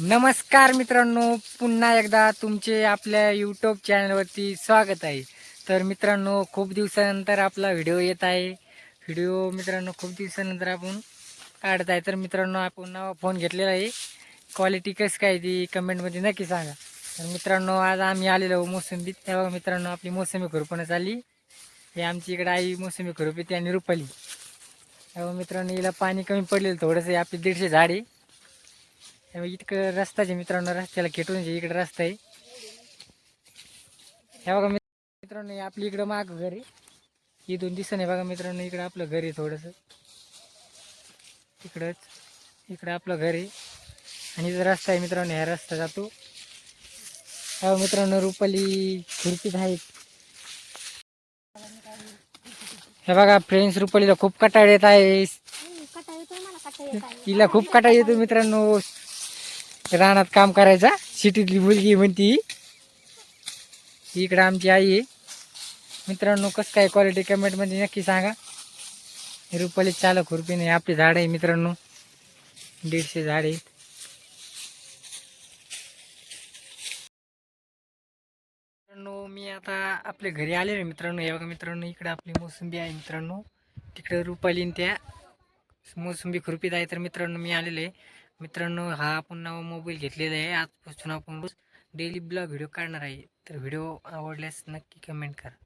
नमस्कार मित्रांनो पुन्हा एकदा तुमचे आपल्या यूट्यूब चॅनलवरती स्वागत आहे. तर मित्रांनो खूप दिवसानंतर आपला व्हिडिओ येत आहे. व्हिडिओ मित्रांनो खूप दिवसानंतर आपण काढत आहे. तर मित्रांनो आपण नवा फोन घेतलेला आहे. क्वालिटी कसं काय ती कमेंटमध्ये नक्की सांगा. तर मित्रांनो आज आम्ही आलेलो मोसंबीत. तेव्हा मित्रांनो आपली मोसंबी खुरपणच आली हे आमची इकडे आई मोसंबी खुरपी ती आणि रुपाली. तेव्हा मित्रांनो हिला पाणी कमी पडलेलं थोडंसं आहे. आपली दीडशे झाडे. तेव्हा इतकं रस्ताचे मित्रांनो रस्त्याला खेटून जे इकडे रस्ता आहे. हे बघा मित्र- मित्रांनो आपली इकडं माग घर आहे. इथून दिसत नाही बघा मित्रांनो इकडं आपलं घर आहे थोडंसं. इकडंच इकडं आपलं घर आहे. आणि इथं रस्ता आहे मित्रांनो ह्या रस्ता जातो. हा मित्रांनो रुपाली खुर्पीत आहेत. हे बघा फ्रेंड्स रुपालीला खूप कटाळ येत आहे. तिला खूप कटाळ येतो मित्रांनो. रानात काम करायचा. सिटीतली मुलगी म्हणती. इकडं आमची आई आहे. मित्रांनो कसं काय क्वालिटी कमेंटमध्ये नक्की सांगा. हे रुपाली चालक खुरपी नाही आपले झाड आहे मित्रांनो. दीडशे झाड आहे मित्रांनो मी आता आपल्या घरी आलेलो मित्रांनो. हे बघा मित्रांनो इकडे आपली मोसंबी आहे मित्रांनो. तिकडे रुपालीन त्या मोसंबी खुरपीत आहे. तर मित्रांनो मी आलेलो आहे. मित्रांनो हा आपण नवा मोबाईल घेतलेला आहे. आजपासून आपण रोज डेली ब्लॉग व्हिडिओ काढणार आहे. तर व्हिडिओ आवडल्यास नक्की कमेंट करा.